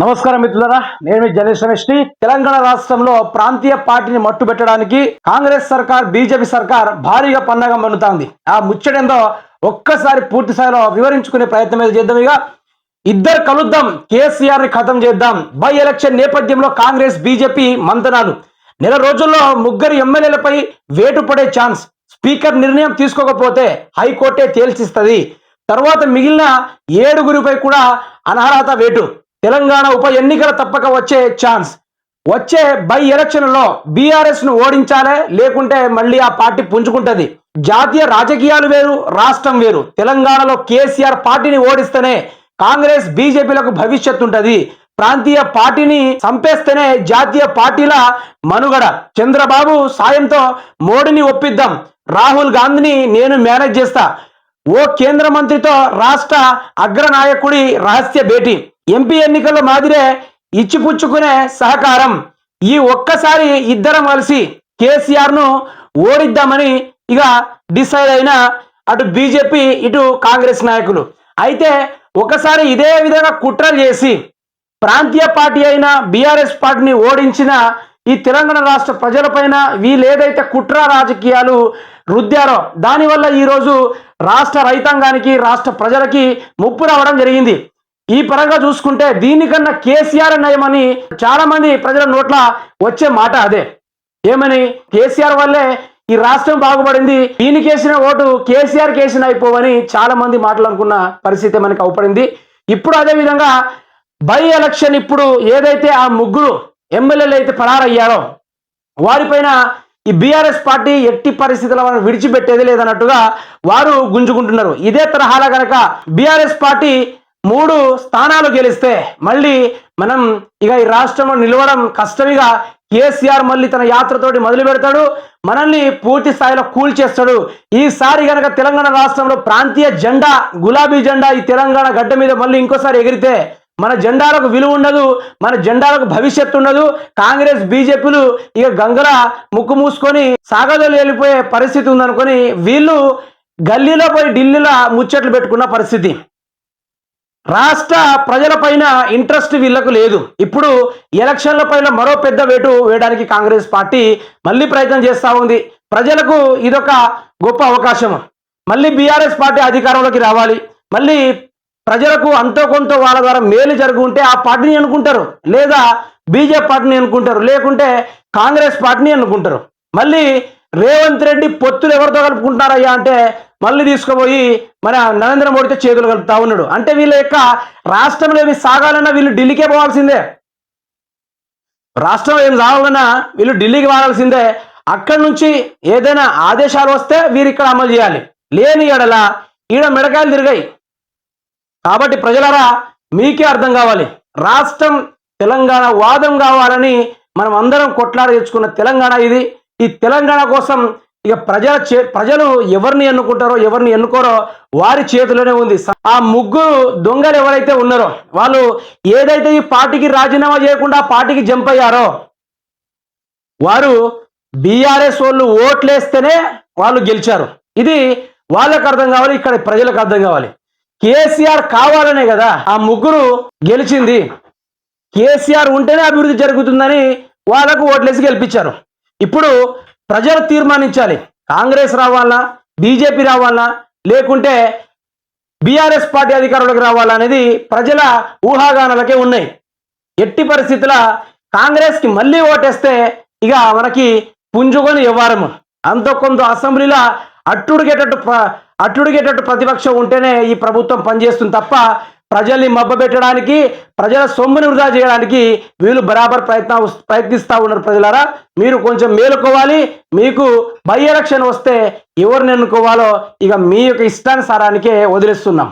నమస్కారం మిత్రులారా నేను మీ జనేష్ రమేష్ని తెలంగాణ రాష్ట్రంలో ప్రాంతీయ పార్టీని మట్టు పెట్టడానికి కాంగ్రెస్ సర్కార్ బీజేపీ సర్కార్ భారీగా పన్నాగం పన్నుతోంది ఆ ముచ్చటేందో ఒక్కసారి పూర్తి స్థాయిలో వివరించుకునే ప్రయత్నం ఏదో చేద్దాం ఇక. ఇద్దరు కలుద్దాం కేసీఆర్ని ఖతం చేద్దాం. బై ఎలక్షన్ నేపథ్యంలో కాంగ్రెస్ బీజేపీ మంతనాలు. నెల రోజుల్లో ముగ్గురు ఎమ్మెల్యేలపై వేటు పడే ఛాన్స్. స్పీకర్ నిర్ణయం తీసుకోకపోతే హైకోర్టే తేల్చిస్తుంది. తర్వాత మిగిలిన ఏడుగురిపై కూడా అనర్హత వేటు. తెలంగాణ ఉప ఎన్నికల తప్పక వచ్చే ఛాన్స్. వచ్చే బై ఎలక్షన్లో బీఆర్ఎస్ను ఓడించాలే లేకుంటే మళ్ళీ ఆ పార్టీ పుంజుకుంటది. జాతీయ రాజకీయాలు వేరు రాష్ట్రం వేరు. తెలంగాణలో కేసీఆర్ పార్టీని ఓడిస్తేనే కాంగ్రెస్ బీజేపీలకు భవిష్యత్తు ఉంటుంది. ప్రాంతీయ పార్టీని చంపేస్తేనే జాతీయ పార్టీల మనుగడ. చంద్రబాబు సాయంతో మోడీని ఒప్పిద్దాం. రాహుల్ గాంధీని నేను మేనేజ్ చేస్తా. ఓ కేంద్ర మంత్రితో రాష్ట్ర అగ్రనాయకుడి రహస్య భేటీ. ఎంపీ ఎన్నికల మాదిరే ఇచ్చిపుచ్చుకునే సహకారం. ఈ ఒక్కసారి ఇద్దరం కలిసి కేసీఆర్ను ఓడిద్దామని ఇక డిసైడ్ అయిన అటు బీజేపీ ఇటు కాంగ్రెస్ నాయకులు. అయితే ఒకసారి ఇదే విధంగా కుట్రలు చేసి ప్రాంతీయ పార్టీ అయిన బీఆర్ఎస్ పార్టీని ఓడించిన ఈ తెలంగాణ రాష్ట్ర ప్రజలపైన వీళ్ళేదైతే కుట్ర రాజకీయాలు రుద్దారో దానివల్ల ఈరోజు రాష్ట్ర రైతాంగానికి రాష్ట్ర ప్రజలకి ముప్పు రావడం జరిగింది. ఈ పరంగా చూసుకుంటే దీనికన్నా కేసీఆర్ నయమని చాలా మంది ప్రజల నోట్ల వచ్చే మాట అదే. ఏమని? కేసీఆర్ వల్లే ఈ రాష్ట్రం బాగుపడింది. ఈయనకి వేసిన ఓటు కేసీఆర్ కేసిన అయిపోవని చాలా మంది మాట్లాడుకున్న పరిస్థితి మనకి అవపడింది. ఇప్పుడు అదే విధంగా బై ఎలక్షన్ ఇప్పుడు ఏదైతే ఆ ముగ్గురు ఎమ్మెల్యేలు అయితే పరారయ్యారో వారిపైన ఈ బీఆర్ఎస్ పార్టీ ఎట్టి పరిస్థితుల వారిని విడిచిపెట్టేది లేదన్నట్టుగా వారు గుంజుకుంటున్నారు. ఇదే తరహాలో కనుక బీఆర్ఎస్ పార్టీ మూడు స్థానాలు గెలిస్తే మళ్ళీ మనం ఇక ఈ రాష్ట్రంలో నిలవడం కష్టమిగా. కేసీఆర్ మళ్ళీ తన యాత్రతోటి మొదలు పెడతాడు. మనల్ని పూర్తి స్థాయిలో కూల్చేస్తాడు ఈసారి గనక తెలంగాణ రాష్ట్రంలో ప్రాంతీయ జెండా గులాబీ జెండా ఈ తెలంగాణ గడ్డ మీద మళ్ళీ ఇంకోసారి ఎగిరితే మన జెండాలకు విలువ ఉండదు మన జెండాలకు భవిష్యత్తు ఉండదు. కాంగ్రెస్ బీజేపీలు ఇక గంగల ముక్కు మూసుకొని సాగదలు వెళ్ళిపోయే పరిస్థితి ఉందనుకొని వీళ్ళు గల్లీలో పోయి ఢిల్లీలో ముచ్చట్లు పెట్టుకున్న పరిస్థితి. రాష్ట్ర ప్రజలపైన ఇంట్రెస్ట్ వీళ్ళకు లేదు. ఇప్పుడు ఎలక్షన్ల పైన మరో పెద్ద వేటు వేయడానికి కాంగ్రెస్ పార్టీ మళ్ళీ ప్రయత్నం చేస్తూ ఉంది. ప్రజలకు ఇదొక గొప్ప అవకాశం. మళ్ళీ బీఆర్ఎస్ పార్టీ అధికారంలోకి రావాలి. మళ్ళీ ప్రజలకు అంతో కొంత వాళ్ళ ద్వారా మేలు జరుగుంటే ఆ పార్టీని అనుకుంటారు లేదా బీజేపీ పార్టీని అనుకుంటారు లేకుంటే కాంగ్రెస్ పార్టీని అనుకుంటారు మళ్ళీ రేవంత్ రెడ్డి పొత్తులు ఎవరితో కలుపుకుంటున్నారయ్యా అంటే మళ్ళీ తీసుకుపోయి మన నరేంద్ర మోడీతో చేతులు కలుపుతా ఉన్నాడు. అంటే వీళ్ళ యొక్క రాష్ట్రంలో ఏమి సాగాలన్నా వీళ్ళు ఢిల్లీకే పోవాల్సిందే. రాష్ట్రం ఏం సాగాలన్నా వీళ్ళు ఢిల్లీకి వాడాల్సిందే అక్కడి నుంచి ఏదైనా ఆదేశాలు వస్తే వీరు ఇక్కడ అమలు చేయాలి. లేని ఎడల ఈడ మిడకాయలు తిరిగాయి. కాబట్టి ప్రజలరా మీకే అర్థం కావాలి. రాష్ట్రం తెలంగాణ వాదం కావాలని మనం అందరం కొట్లాడ తెచ్చుకున్న తెలంగాణ ఇది. ఈ తెలంగాణ కోసం ఇక ప్రజల చే ప్రజలు ఎవరిని ఎన్నుకుంటారో ఎవరిని ఎన్నుకోరో వారి చేతిలోనే ఉంది. ఆ ముగ్గురు దొంగలు ఎవరైతే ఉన్నారో వాళ్ళు ఏదైతే ఈ పార్టీకి రాజీనామా చేయకుండా ఆ పార్టీకి జంప్ అయ్యారో వారు బీఆర్ఎస్ వాళ్ళు ఓట్లేస్తేనే వాళ్ళు గెలిచారు. ఇది వాళ్ళకు అర్థం కావాలి ఇక్కడ ప్రజలకు అర్థం కావాలి. కేసీఆర్ కావాలనే కదా ఆ ముగ్గురు గెలిచింది. కేసీఆర్ ఉంటేనే అభివృద్ధి జరుగుతుందని వాళ్ళకు ఓట్లేసి గెలిపించారు. ఇప్పుడు ప్రజలు తీర్మానించాలి. కాంగ్రెస్ రావాలా? బీజేపీ రావాలా? లేకుంటే బీఆర్ఎస్ పార్టీ అధికారంలోకి రావాలా అనేది ప్రజల ఊహాగానాలకే ఉన్నాయి. ఎట్టి పరిస్థితుల కాంగ్రెస్కి మళ్ళీ ఓటేస్తే ఇక మనకి పుంజుకొని వ్యవహారము. అంత కొంత అసెంబ్లీలో అట్టుడిగేటట్టు అట్టుడిగేటట్టు ప్రతిపక్షం ఉంటేనే ఈ ప్రభుత్వం పనిచేస్తుంది తప్ప ప్రజల్ని మబ్బబెట్టడానికి ప్రజల సొమ్ముని వృధా చేయడానికి వీళ్ళు బరాబర్ ప్రయత్న ప్రయత్నిస్తూ ఉన్నారు ప్రజలారా. మీరు కొంచెం మేలుకోవాలి. మీకు బై ఎలక్షన్ వస్తే ఎవరిని ఎన్నుకోవాలో ఇక మీ యొక్క ఇష్టానుసారానికే వదిలేస్తున్నాం.